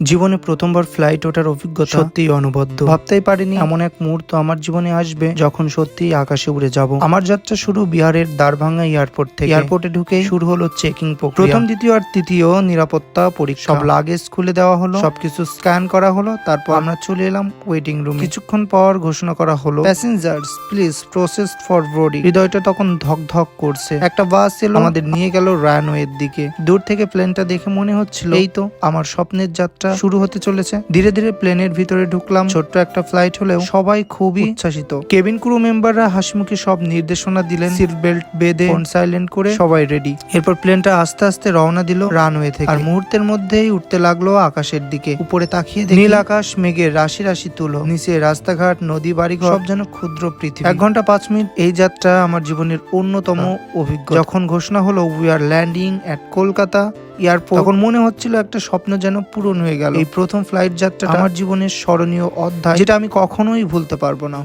জীবনে প্রথমবার ফ্লাইট ওঠার অভিজ্ঞতা সত্যিই অনবদ্য। ভাবতেই পারিনি। এমন এক মুহূর্ত আমার জীবনে আসবে যখন সত্যিই আকাশে উড়ে যাব। আমার যাত্রা শুরু বিহারের দারভাঙ্গা এয়ারপোর্ট থেকে। এয়ারপোর্টে ঢুকে শুরু হলো চেকিং প্রক্রিয়া। প্রথম দ্বিতীয় আর তৃতীয় নিরাপত্তা পরীক্ষা। সব লাগেজ খুলে দেওয়া হলো। সবকিছু স্ক্যান করা হলো। তারপর আমরা চলে এলাম ওয়েটিং রুম কিছুক্ষণ পর ঘোষণা করা হলো passengers please process for boarding হৃদয়টা তখন ধক ধক করছে। একটা বাস এলো। আমাদের নিয়ে গেল রানওয়ের দিকে। দূর থেকে প্লেনটা দেখে মনে হচ্ছিল এই তো। আমার স্বপ্নের যাত্রা শুরু হতে চলেছে। ধীরে ধীরে প্লেনের ভিতরে ঢুকলাম। ছোট্ট একটা ফ্লাইট হলেও সবাই খুবই উচ্ছ্বাসিত। কেবিন ক্রু মেম্বাররা হাসিমুখে সব নির্দেশনা দিলেন। সিট বেল্ট বেঁধে ফোন সাইলেন্ট করে সবাই রেডি এরপর প্লেনটা আস্তে আস্তে রওনা দিল রানওয়ে থেকে। আর মুহূর্তের মধ্যেই উঠতে লাগল আকাশের দিকে। উপরে তাকিয়ে নীল আকাশ মেঘের রাশি রাশি তুলো। নিচে রাস্তাঘাট নদী বাড়ি সব যেন ক্ষুদ্র পৃথিবী। এক ঘণ্টা পাঁচ মিনিট এই যাত্রা আমার জীবনের অন্যতম অভিজ্ঞতা। যখন ঘোষণা হলো we are landing at Kolkata airport তখন মনে হচ্ছিল একটা স্বপ্ন যেন পূরণ হয়ে গেল। এই প্রথম ফ্লাইট যাত্রাটা আমার জীবনের স্মরণীয় অধ্যায় যেটা আমি কখনোই ভুলতে পারব না।